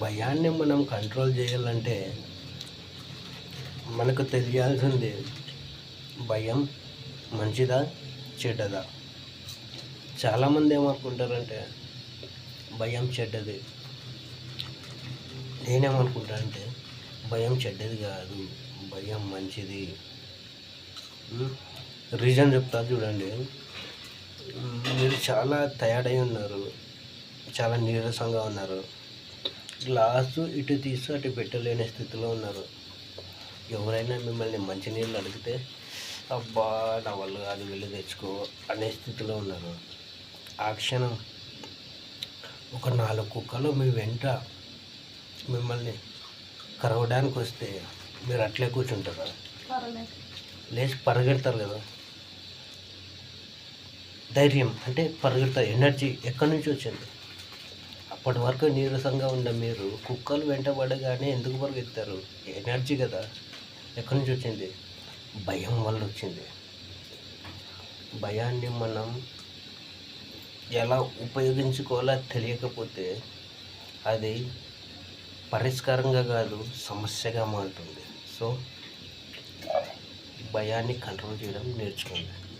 భయాన్ని మనం కంట్రోల్ చేయాలంటే మనకు తెలియాల్సింది భయం మంచిదా చెడ్డదా? చాలామంది ఏమనుకుంటారంటే భయం చెడ్డది. నేనేమనుకుంటానంటే భయం చెడ్డది కాదు భయం మంచిది. రీజన్ చెప్తా చూడండి. మీరు చాలా తయారై ఉన్నారు చాలా నీరసంగా ఉన్నారు. గ్లాసు ఇటు తీసి అటు పెట్టలేని స్థితిలో ఉన్నారు. ఎవరైనా మిమ్మల్ని మంచినీళ్ళు అడిగితే అబ్బా నా వల్ల కాదు వెళ్ళి తెచ్చుకో అనే స్థితిలో ఉన్నారు. ఆ క్షణం ఒక నాలుగు కుక్కలు మీ వెంట మిమ్మల్ని కరవడానికి వస్తే మీరు అట్లే కూర్చుంటారా? లేచి పరిగెడతారు కదా. ధైర్యం అంటే పరిగెడతారు. ఎనర్జీ ఎక్కడి నుంచి వచ్చింది? అప్పటి వరకు నీరసంగా ఉన్న మీరు కుక్కలు వెంటబడగానే ఎందుకు పరిగెత్తారు? ఎనర్జీ కదా. ఎక్కడి నుంచి వచ్చింది? భయం వల్ల వచ్చింది. భయాన్ని మనం ఎలా ఉపయోగించుకోవాలో తెలియకపోతే అది పరిష్కారంగా కాదు సమస్యగా మారుతుంది. సో భయాన్ని కంట్రోల్ చేయడం నేర్చుకోండి.